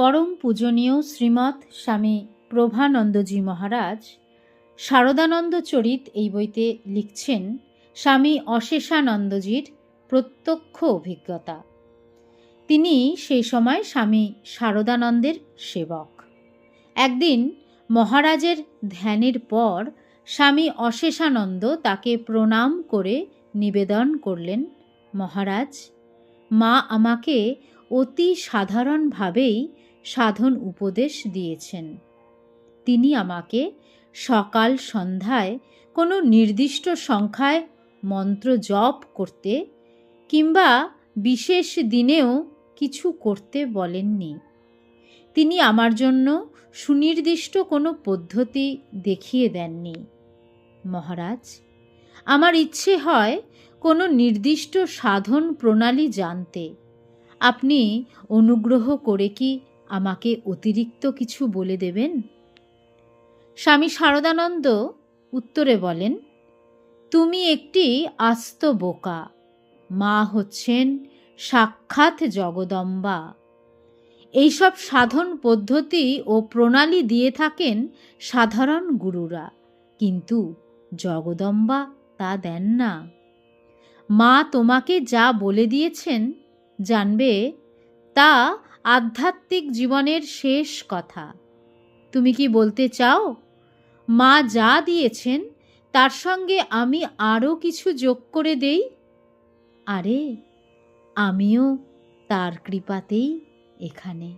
পরম পূজনীয় শ্রীমৎ স্বামী প্রভানন্দজি মহারাজ শারদানন্দ চরিত এই বইতে লিখছেন স্বামী অশেষানন্দজির প্রত্যক্ষ অভিজ্ঞতা। তিনি সেই সময় স্বামী শারদানন্দের সেবক। একদিন মহারাজের ধ্যানের পর স্বামী অশেষানন্দ তাকে প্রণাম করে নিবেদন করলেন, মহারাজ, মা আমাকে অতি সাধারণভাবেই সাধন উপদেশ দিয়েছেন। তিনি আমাকে সকাল সন্ধ্যায় কোনো নির্দিষ্ট সংখ্যায় মন্ত্র জপ করতে কিংবা বিশেষ দিনেও কিছু করতে বলেননি। তিনি আমার জন্য সুনির্দিষ্ট কোনো পদ্ধতি দেখিয়ে দেননি। মহারাজ, আমার ইচ্ছে হয় কোনো নির্দিষ্ট সাধন প্রণালী জানতে। আপনি অনুগ্রহ করে কি আমাকে অতিরিক্ত কিছু বলে দেবেন? স্বামী শারদানন্দ উত্তরে বলেন, তুমি একটি আস্ত বোকা। মা হচ্ছেন সাক্ষাৎ জগদম্বা। এইসব সাধন পদ্ধতি ও প্রণালী দিয়ে থাকেন সাধারণ গুরুরা, কিন্তু জগদম্বা তা দেন না। মা তোমাকে যা বলে দিয়েছেন জানবে, তা আধ্যাত্মিক জীবনের শেষ কথা। তুমি কি বলতে চাও? মা যা দিয়েছেন, তার সঙ্গে আমি আরও কিছু যোগ করে দেই? আরে, আমিও তার কৃপাতেই এখানে।